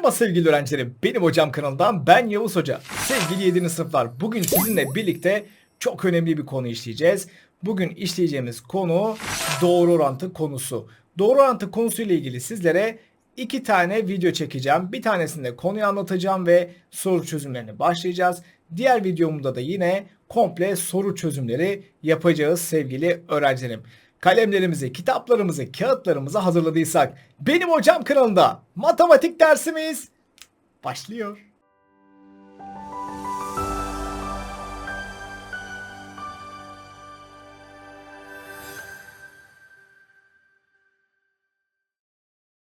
Merhaba sevgili öğrencilerim. Benim hocam kanalından ben Yavuz Hoca. Sevgili 7. sınıflar bugün sizinle birlikte çok önemli bir konu işleyeceğiz. Bugün işleyeceğimiz konu doğru orantı konusu. Doğru orantı konusu ile ilgili sizlere iki tane video çekeceğim. Bir tanesinde konuyu anlatacağım ve soru çözümlerini başlayacağız. Diğer videomda da yine komple soru çözümleri yapacağız sevgili öğrencilerim. Kalemlerimizi, kitaplarımızı, kağıtlarımızı hazırladıysak benim hocam kanalında matematik dersimiz başlıyor.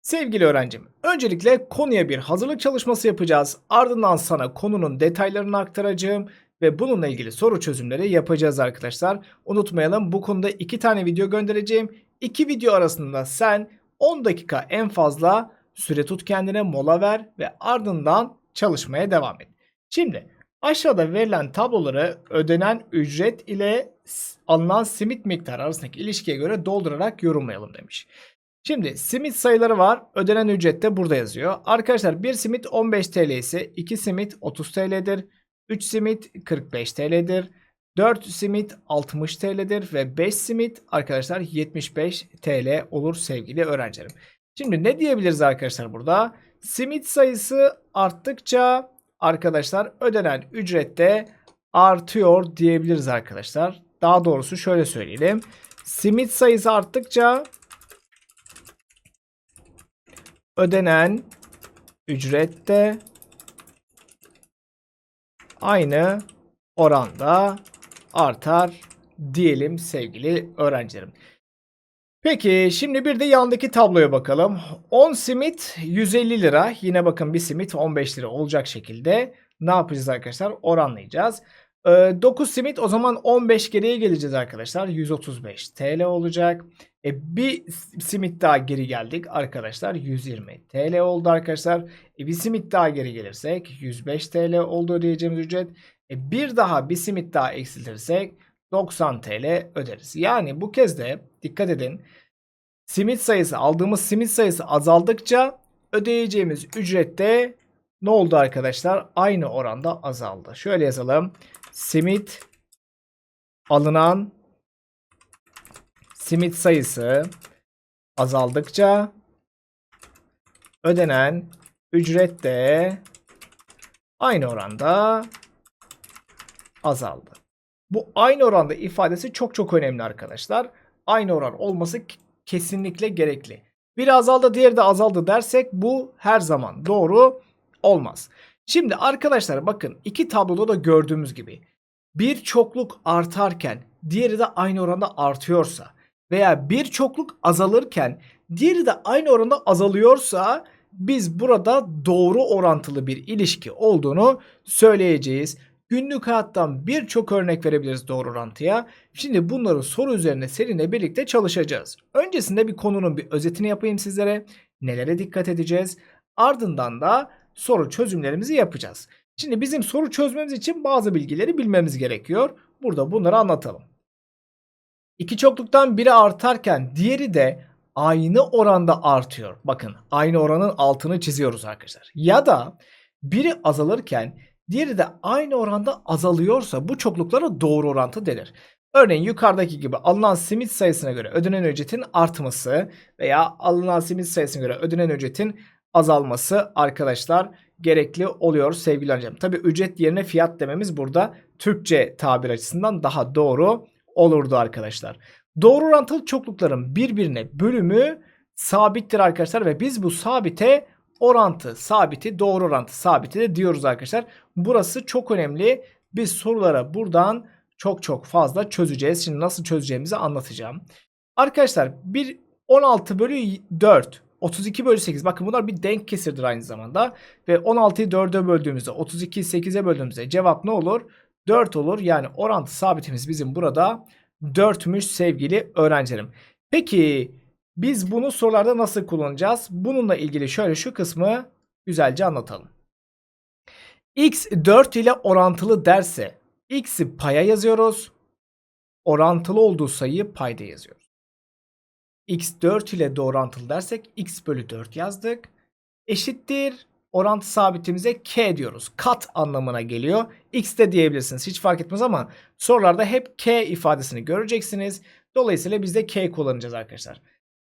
Sevgili öğrencim, öncelikle konuya bir hazırlık çalışması yapacağız. Ardından sana konunun detaylarını aktaracağım ve bununla ilgili soru çözümleri yapacağız arkadaşlar. Unutmayalım bu konuda iki tane video göndereceğim. İki video arasında sen 10 dakika en fazla süre tut kendine mola ver ve ardından çalışmaya devam et. Şimdi aşağıda verilen tabloları ödenen ücret ile alınan simit miktarı arasındaki ilişkiye göre doldurarak yorumlayalım demiş. Şimdi simit sayıları var. Ödenen ücret de burada yazıyor. Arkadaşlar bir simit 15 TL ise 2 simit 30 TL'dir. 3 simit 45 TL'dir. 4 simit 60 TL'dir ve 5 simit arkadaşlar 75 TL olur sevgili öğrencilerim. Şimdi ne diyebiliriz arkadaşlar burada? Simit sayısı arttıkça arkadaşlar ödenen ücret de artıyor diyebiliriz arkadaşlar. Daha doğrusu şöyle söyleyelim. Simit sayısı arttıkça ödenen ücret de aynı oranda artar diyelim sevgili öğrencilerim. Peki şimdi bir de yandaki tabloya bakalım. 10 simit 150 lira. Yine bakın bir simit 15 lira olacak şekilde ne yapacağız arkadaşlar? Oranlayacağız. 9 ee, simit o zaman 15 geriye geleceğiz arkadaşlar. 135 TL olacak. E, bir simit daha geri geldik arkadaşlar. 120 TL oldu arkadaşlar. E, bir simit daha geri gelirsek 105 TL oldu ödeyeceğimiz ücret. E, bir daha bir simit daha eksiltirsek 90 TL öderiz. Yani bu kez de dikkat edin. Simit sayısı aldığımız simit sayısı azaldıkça ödeyeceğimiz ücret de ne oldu arkadaşlar? Aynı oranda azaldı. Şöyle yazalım. Simit alınan simit sayısı azaldıkça ödenen ücret de aynı oranda azaldı. Bu aynı oranda ifadesi çok çok önemli arkadaşlar. Aynı oran olması kesinlikle gerekli. Biri azaldı diğeri de azaldı dersek bu her zaman doğru olmaz. Şimdi arkadaşlar bakın iki tabloda da gördüğümüz gibi bir çokluk artarken diğeri de aynı oranda artıyorsa veya bir çokluk azalırken diğeri de aynı oranda azalıyorsa biz burada doğru orantılı bir ilişki olduğunu söyleyeceğiz. Günlük hayattan birçok örnek verebiliriz doğru orantıya. Şimdi bunları soru üzerine seninle birlikte çalışacağız. Öncesinde bir konunun bir özetini yapayım sizlere. Nelere dikkat edeceğiz? Ardından da soru çözümlerimizi yapacağız. Şimdi bizim soru çözmemiz için bazı bilgileri bilmemiz gerekiyor. Burada bunları anlatalım. İki çokluktan biri artarken diğeri de aynı oranda artıyor. Bakın aynı oranın altını çiziyoruz arkadaşlar. Ya da biri azalırken diğeri de aynı oranda azalıyorsa bu çokluklara doğru orantı denir. Örneğin yukarıdaki gibi alınan simit sayısına göre ödenen ücretin artması veya alınan simit sayısına göre ödenen ücretin azalması arkadaşlar gerekli oluyor sevgili öğrencim. Tabi ücret yerine fiyat dememiz burada Türkçe tabir açısından daha doğru olurdu arkadaşlar. Doğru orantılı çoklukların birbirine bölümü sabittir arkadaşlar ve biz bu sabite orantı sabiti doğru orantı sabiti de diyoruz arkadaşlar. Burası çok önemli. Biz sorulara buradan çok çok fazla çözeceğiz. Şimdi nasıl çözeceğimizi anlatacağım. Arkadaşlar bir 16 bölü 4 32 bölü 8. Bakın bunlar bir denk kesirdir aynı zamanda. Ve 16'yı 4'e böldüğümüzde 32'yi 8'e böldüğümüzde cevap ne olur? 4 olur. Yani orantı sabitimiz bizim burada 4'müş sevgili öğrencilerim. Peki biz bunu sorularda nasıl kullanacağız? Bununla ilgili şöyle şu kısmı güzelce anlatalım. x 4 ile orantılı derse x'i paya yazıyoruz. Orantılı olduğu sayıyı payda yazıyoruz x 4 ile de orantılı dersek x bölü 4 yazdık. Eşittir orantı sabitimize k diyoruz. Kat anlamına geliyor. x de diyebilirsiniz. Hiç fark etmez ama sorularda hep k ifadesini göreceksiniz. Dolayısıyla biz de k kullanacağız arkadaşlar.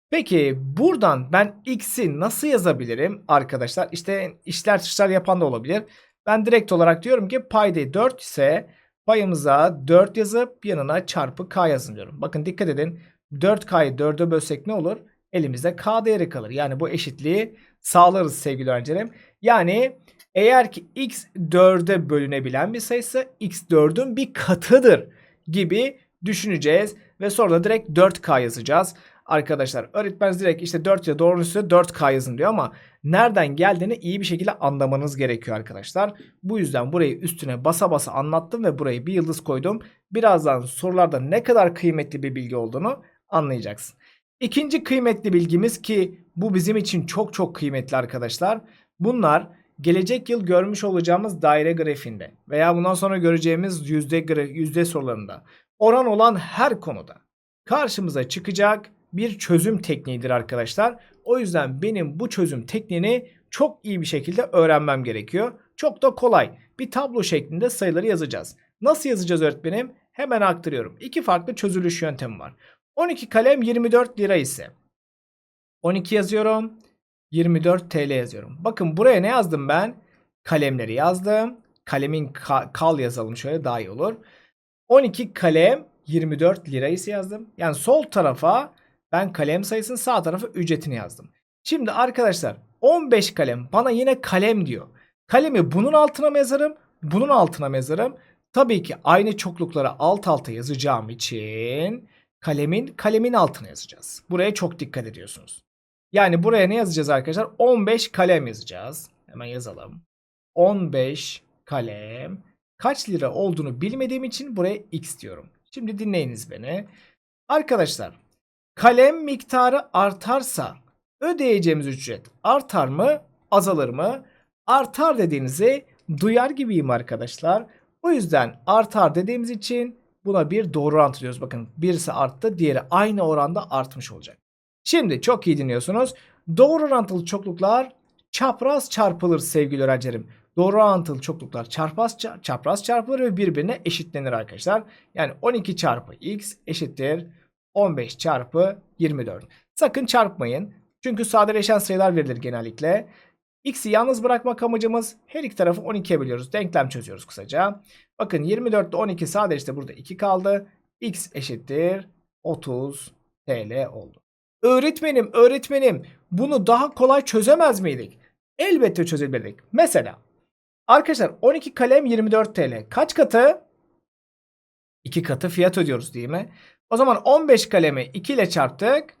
Peki buradan ben x'i nasıl yazabilirim arkadaşlar? İşte işler tışlar yapan da olabilir. Ben direkt olarak diyorum ki payda 4 ise payımıza 4 yazıp yanına çarpı k yazın diyorum. Bakın dikkat edin 4k'yı 4'e bölsek ne olur? Elimizde k değeri kalır. Yani bu eşitliği sağlarız sevgili öğrencilerim. Yani eğer ki x 4'e bölünebilen bir sayısı x 4'ün bir katıdır gibi düşüneceğiz. Ve sonra da direkt 4k yazacağız. Arkadaşlar öğretmen direkt işte 4 ya doğrusu 4k yazın diyor ama nereden geldiğini iyi bir şekilde anlamanız gerekiyor arkadaşlar. Bu yüzden burayı üstüne basa basa anlattım ve burayı bir yıldız koydum. Birazdan sorularda ne kadar kıymetli bir bilgi olduğunu anlayacaksın. İkinci kıymetli bilgimiz ki bu bizim için çok çok kıymetli arkadaşlar. Bunlar gelecek yıl görmüş olacağımız daire grafiğinde veya bundan sonra göreceğimiz yüzde, yüzde sorularında oran olan her konuda karşımıza çıkacak bir çözüm tekniğidir arkadaşlar. O yüzden benim bu çözüm tekniğini çok iyi bir şekilde öğrenmem gerekiyor. Çok da kolay. Bir tablo şeklinde sayıları yazacağız. Nasıl yazacağız öğretmenim? Hemen aktarıyorum. İki farklı çözülüş yöntemi var. 12 kalem 24 lira ise 12 yazıyorum. 24 TL yazıyorum. Bakın buraya ne yazdım ben? Kalemleri yazdım. Kalemin ka- kal yazalım şöyle daha iyi olur. 12 kalem 24 lirayı yazdım. Yani sol tarafa ben kalem sayısını sağ tarafa ücretini yazdım. Şimdi arkadaşlar 15 kalem bana yine kalem diyor. Kalemi bunun altına mı yazarım? Bunun altına mı yazarım? Tabii ki aynı çokluklara alt alta yazacağım için kalemin kalemin altına yazacağız. Buraya çok dikkat ediyorsunuz. Yani buraya ne yazacağız arkadaşlar? 15 kalem yazacağız. Hemen yazalım. 15 kalem. Kaç lira olduğunu bilmediğim için buraya x diyorum. Şimdi dinleyiniz beni. Arkadaşlar kalem miktarı artarsa ödeyeceğimiz ücret artar mı azalır mı? Artar dediğinizi duyar gibiyim arkadaşlar. O yüzden artar dediğimiz için buna bir doğru orantı diyoruz. Bakın birisi arttı diğeri aynı oranda artmış olacak. Şimdi çok iyi dinliyorsunuz. Doğru orantılı çokluklar çapraz çarpılır sevgili öğrencilerim. Doğru orantılı çokluklar çarpaz, çapraz çarpılır ve birbirine eşitlenir arkadaşlar. Yani 12 çarpı x eşittir 15 çarpı 24. Sakın çarpmayın. Çünkü sadeleşen sayılar verilir genellikle. X'i yalnız bırakmak amacımız her iki tarafı 12'ye bölüyoruz. Denklem çözüyoruz kısaca. Bakın 24 ile 12 sadeleşti burada 2 kaldı. X eşittir 30 TL oldu. Öğretmenim öğretmenim bunu daha kolay çözemez miydik? Elbette çözebilirdik. Mesela arkadaşlar 12 kalem 24 TL. Kaç katı? 2 katı fiyat ödüyoruz değil mi? O zaman 15 kalemi 2 ile çarptık.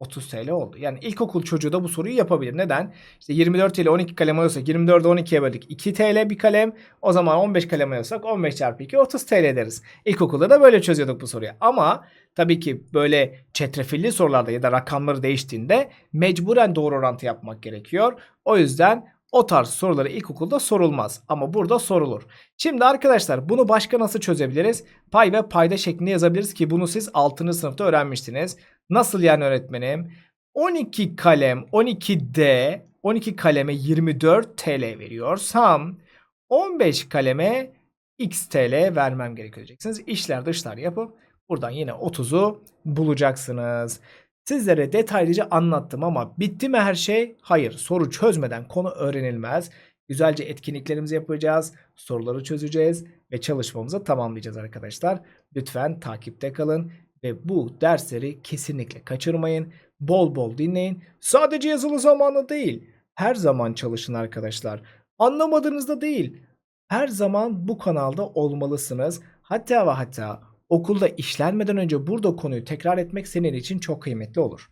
30 TL oldu. Yani ilkokul çocuğu da bu soruyu yapabilir. Neden? İşte 24 ile 12 kalem alıyorsak 24'ü 12'ye böldük. 2 TL bir kalem. O zaman 15 kalem alıyorsak 15 çarpı 2 30 TL deriz. İlkokulda da böyle çözüyorduk bu soruyu. Ama tabii ki böyle çetrefilli sorularda ya da rakamları değiştiğinde mecburen doğru orantı yapmak gerekiyor. O yüzden o tarz soruları ilkokulda sorulmaz ama burada sorulur. Şimdi arkadaşlar bunu başka nasıl çözebiliriz? Pay ve payda şeklinde yazabiliriz ki bunu siz 6. sınıfta öğrenmiştiniz. Nasıl yani öğretmenim? 12 kalem 12D 12 kaleme 24 TL veriyorsam 15 kaleme x TL vermem gerekiyor. İşler dışlar yapıp buradan yine 30'u bulacaksınız. Sizlere detaylıca anlattım ama bitti mi her şey? Hayır. Soru çözmeden konu öğrenilmez. Güzelce etkinliklerimizi yapacağız, soruları çözeceğiz ve çalışmamızı tamamlayacağız arkadaşlar. Lütfen takipte kalın ve bu dersleri kesinlikle kaçırmayın. Bol bol dinleyin. Sadece yazılı zamanı değil. Her zaman çalışın arkadaşlar. Anlamadığınızda değil. Her zaman bu kanalda olmalısınız. Hatta ve hatta okulda işlenmeden önce burada konuyu tekrar etmek senin için çok kıymetli olur.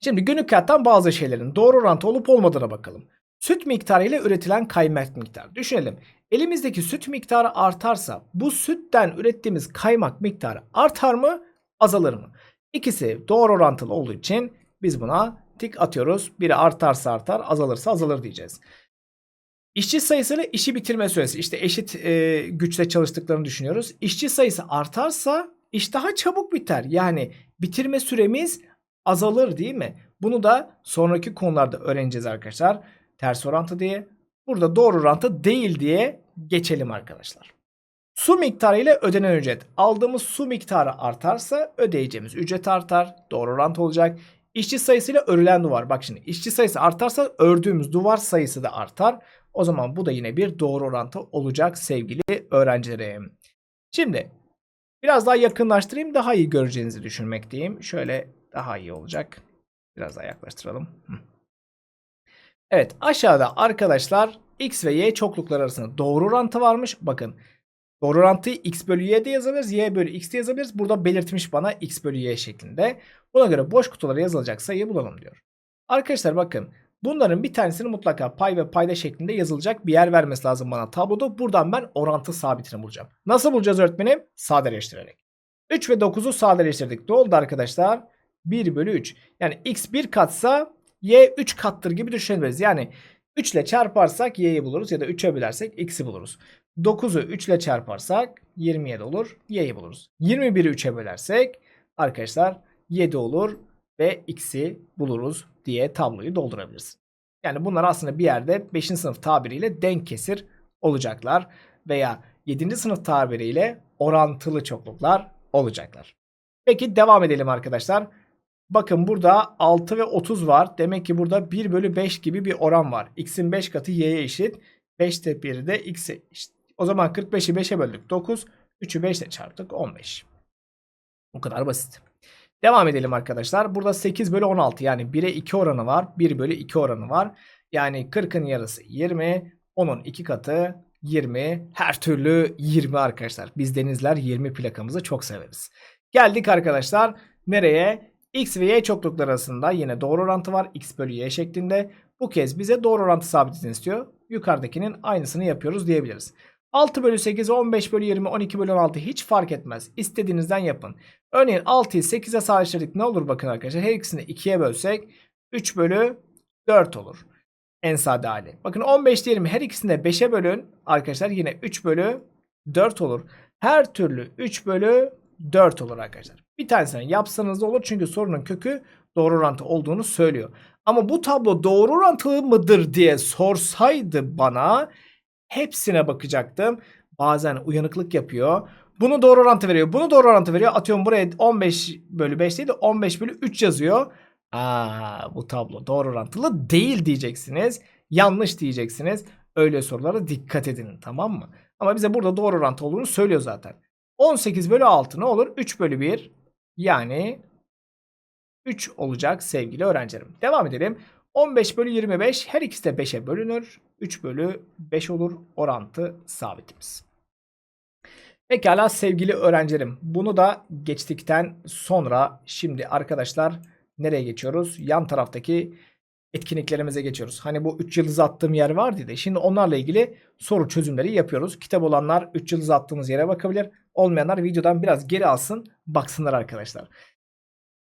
Şimdi günlük hayattan bazı şeylerin doğru orantı olup olmadığına bakalım. Süt miktarı ile üretilen kaymak miktarı. Düşünelim. Elimizdeki süt miktarı artarsa bu sütten ürettiğimiz kaymak miktarı artar mı, azalır mı? İkisi doğru orantılı olduğu için biz buna tik atıyoruz. Biri artarsa artar, azalırsa azalır diyeceğiz. İşçi sayısıyla işi bitirme süresi. İşte eşit e, güçle çalıştıklarını düşünüyoruz. İşçi sayısı artarsa iş daha çabuk biter. Yani bitirme süremiz azalır değil mi? Bunu da sonraki konularda öğreneceğiz arkadaşlar. Ters orantı diye. Burada doğru orantı değil diye geçelim arkadaşlar. Su miktarı ile ödenen ücret. Aldığımız su miktarı artarsa ödeyeceğimiz ücret artar. Doğru orantı olacak. İşçi sayısıyla örülen duvar. Bak şimdi işçi sayısı artarsa ördüğümüz duvar sayısı da artar. O zaman bu da yine bir doğru orantı olacak sevgili öğrencilerim. Şimdi biraz daha yakınlaştırayım daha iyi göreceğinizi düşünmekteyim. Şöyle daha iyi olacak. Biraz daha yaklaştıralım. Hı. Evet aşağıda arkadaşlar x ve y çokluklar arasında doğru orantı varmış. Bakın doğru orantıyı x bölü y de yazabiliriz. y bölü x de yazabiliriz. Burada belirtmiş bana x bölü y şeklinde. Buna göre boş kutulara yazılacak sayıyı bulalım diyor. Arkadaşlar bakın bunların bir tanesini mutlaka pay ve payda şeklinde yazılacak bir yer vermesi lazım bana tabloda. Buradan ben orantı sabitini bulacağım. Nasıl bulacağız öğretmenim? Sadeleştirerek. 3 ve 9'u sadeleştirdik. Ne oldu arkadaşlar? 1 bölü 3. Yani x 1 katsa y 3 kattır gibi düşünebiliriz. Yani 3 ile çarparsak y'yi buluruz ya da 3'e bölersek x'i buluruz. 9'u 3 ile çarparsak 27 olur. Y'yi buluruz. 21'i 3'e bölersek arkadaşlar 7 olur ve x'i buluruz diye tabloyu doldurabiliriz. Yani bunlar aslında bir yerde 5. sınıf tabiriyle denk kesir olacaklar veya 7. sınıf tabiriyle orantılı çokluklar olacaklar. Peki devam edelim arkadaşlar. Bakın burada 6 ve 30 var. Demek ki burada 1 bölü 5 gibi bir oran var. X'in 5 katı y'ye eşit. 5 de 1 de x'e eşit. O zaman 45'i 5'e böldük 9. 3'ü 5 ile çarptık 15. Bu kadar basit. Devam edelim arkadaşlar. Burada 8 bölü 16 yani 1'e 2 oranı var. 1 bölü 2 oranı var. Yani 40'ın yarısı 20. 10'un 2 katı 20. Her türlü 20 arkadaşlar. Biz denizler 20 plakamızı çok severiz. Geldik arkadaşlar. Nereye? X ve Y çoklukları arasında yine doğru orantı var. X bölü Y şeklinde. Bu kez bize doğru orantı sabitini istiyor. Yukarıdakinin aynısını yapıyoruz diyebiliriz. 6 bölü 8, 15 bölü 20, 12 bölü 16 hiç fark etmez. İstediğinizden yapın. Örneğin 6'yı 8'e sadeleştirdik. Ne olur bakın arkadaşlar. Her ikisini 2'ye bölsek 3 bölü 4 olur. En sade hali. Bakın 15 diyelim her ikisini de 5'e bölün. Arkadaşlar yine 3 bölü 4 olur. Her türlü 3 bölü 4 olur arkadaşlar. Bir tanesini yapsanız da olur çünkü sorunun kökü doğru orantı olduğunu söylüyor. Ama bu tablo doğru orantılı mıdır diye sorsaydı bana hepsine bakacaktım. Bazen uyanıklık yapıyor. Bunu doğru orantı veriyor. Bunu doğru orantı veriyor. Atıyorum buraya 15 bölü 5 değil de 15 bölü 3 yazıyor. Aa, bu tablo doğru orantılı değil diyeceksiniz. Yanlış diyeceksiniz. Öyle sorulara dikkat edin tamam mı? Ama bize burada doğru orantı olduğunu söylüyor zaten. 18 bölü 6 ne olur? 3 bölü 1 yani 3 olacak sevgili öğrencilerim. Devam edelim. 15 bölü 25 her ikisi de 5'e bölünür. 3 bölü 5 olur orantı sabitimiz. Pekala sevgili öğrencilerim. Bunu da geçtikten sonra şimdi arkadaşlar nereye geçiyoruz? Yan taraftaki etkinliklerimize geçiyoruz. Hani bu 3 yıldız attığım yer vardı da şimdi onlarla ilgili soru çözümleri yapıyoruz. Kitap olanlar 3 yıldız attığımız yere bakabilir. Olmayanlar videodan biraz geri alsın baksınlar arkadaşlar.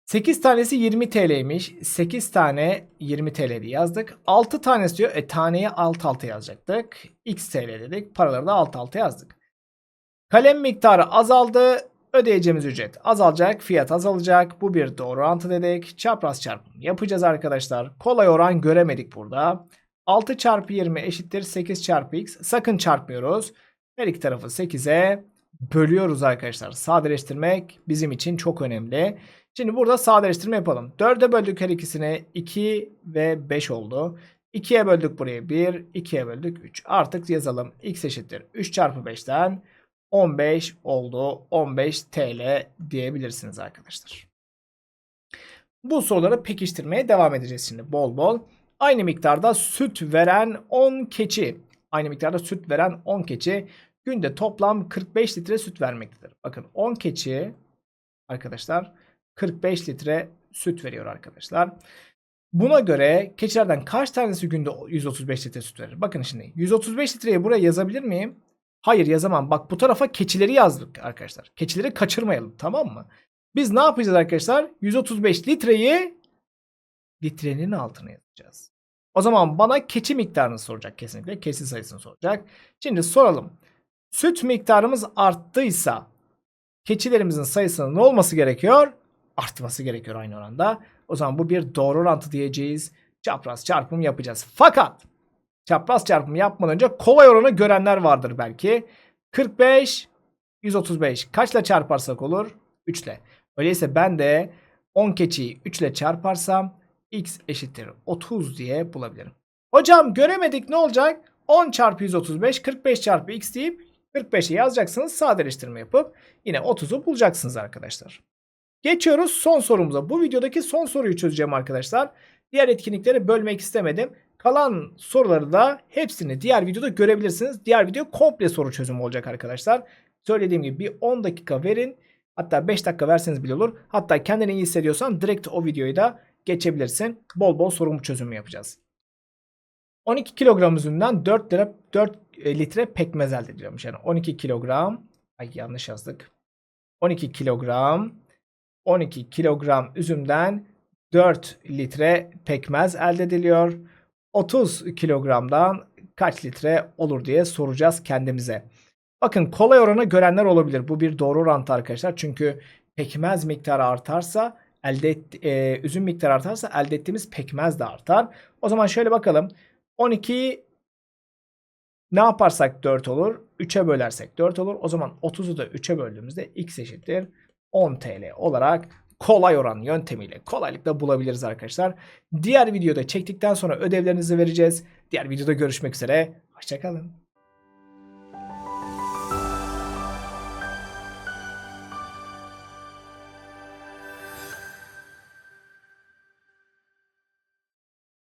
8 tanesi 20 TL'ymiş. 8 tane 20 TL diye yazdık. 6 tanesi diyor. E taneye alt alta yazacaktık. X TL dedik. Paraları da alt alta yazdık. Kalem miktarı azaldı. Ödeyeceğimiz ücret azalacak. Fiyat azalacak. Bu bir doğru orantı dedik. Çapraz çarpım yapacağız arkadaşlar. Kolay oran göremedik burada. 6 çarpı 20 eşittir 8 çarpı x. Sakın çarpmıyoruz. Her iki tarafı 8'e bölüyoruz arkadaşlar. Sadeleştirmek bizim için çok önemli. Şimdi burada sadeleştirme yapalım. 4'e böldük her ikisini 2 ve 5 oldu. 2'ye böldük buraya 1, 2'ye böldük 3. Artık yazalım. x eşittir 3 çarpı 5'ten 15 oldu. 15 TL diyebilirsiniz arkadaşlar. Bu soruları pekiştirmeye devam edeceğiz şimdi bol bol. Aynı miktarda süt veren 10 keçi. Aynı miktarda süt veren 10 keçi günde toplam 45 litre süt vermektedir. Bakın 10 keçi arkadaşlar 45 litre süt veriyor arkadaşlar. Buna göre keçilerden kaç tanesi günde 135 litre süt verir? Bakın şimdi 135 litreyi buraya yazabilir miyim? Hayır yazamam. Bak bu tarafa keçileri yazdık arkadaşlar. Keçileri kaçırmayalım tamam mı? Biz ne yapacağız arkadaşlar? 135 litreyi litrenin altına yazacağız. O zaman bana keçi miktarını soracak kesinlikle. Keçi sayısını soracak. Şimdi soralım. Süt miktarımız arttıysa keçilerimizin sayısının ne olması gerekiyor? Artması gerekiyor aynı oranda. O zaman bu bir doğru orantı diyeceğiz. Çapraz çarpım yapacağız. Fakat çapraz çarpımı yapmadan önce kolay oranı görenler vardır belki. 45 135 kaçla çarparsak olur? 3 ile. Öyleyse ben de 10 keçiyi 3 ile çarparsam x eşittir 30 diye bulabilirim. Hocam göremedik ne olacak? 10 çarpı 135 45 çarpı x deyip 45'i yazacaksınız sadeleştirme yapıp yine 30'u bulacaksınız arkadaşlar. Geçiyoruz son sorumuza. Bu videodaki son soruyu çözeceğim arkadaşlar. Diğer etkinlikleri bölmek istemedim. Kalan soruları da hepsini diğer videoda görebilirsiniz. Diğer video komple soru çözümü olacak arkadaşlar. Söylediğim gibi bir 10 dakika verin. Hatta 5 dakika verseniz bile olur. Hatta kendini iyi hissediyorsan direkt o videoyu da geçebilirsin. Bol bol sorumu çözümü yapacağız. 12 kilogram üzümden 4 lira 4 litre pekmez elde ediliyormuş. Yani 12 kilogram ay yanlış yazdık. 12 kilogram 12 kilogram üzümden 4 litre pekmez elde ediliyor. 30 kilogramdan kaç litre olur diye soracağız kendimize. Bakın kolay oranı görenler olabilir. Bu bir doğru orantı arkadaşlar. Çünkü pekmez miktarı artarsa elde et, e, üzüm miktarı artarsa elde ettiğimiz pekmez de artar. O zaman şöyle bakalım. 12 ne yaparsak 4 olur? 3'e bölersek 4 olur. O zaman 30'u da 3'e böldüğümüzde x eşittir 10 TL olarak kolay oran yöntemiyle kolaylıkla bulabiliriz arkadaşlar. Diğer videoda çektikten sonra ödevlerinizi vereceğiz. Diğer videoda görüşmek üzere. Hoşçakalın.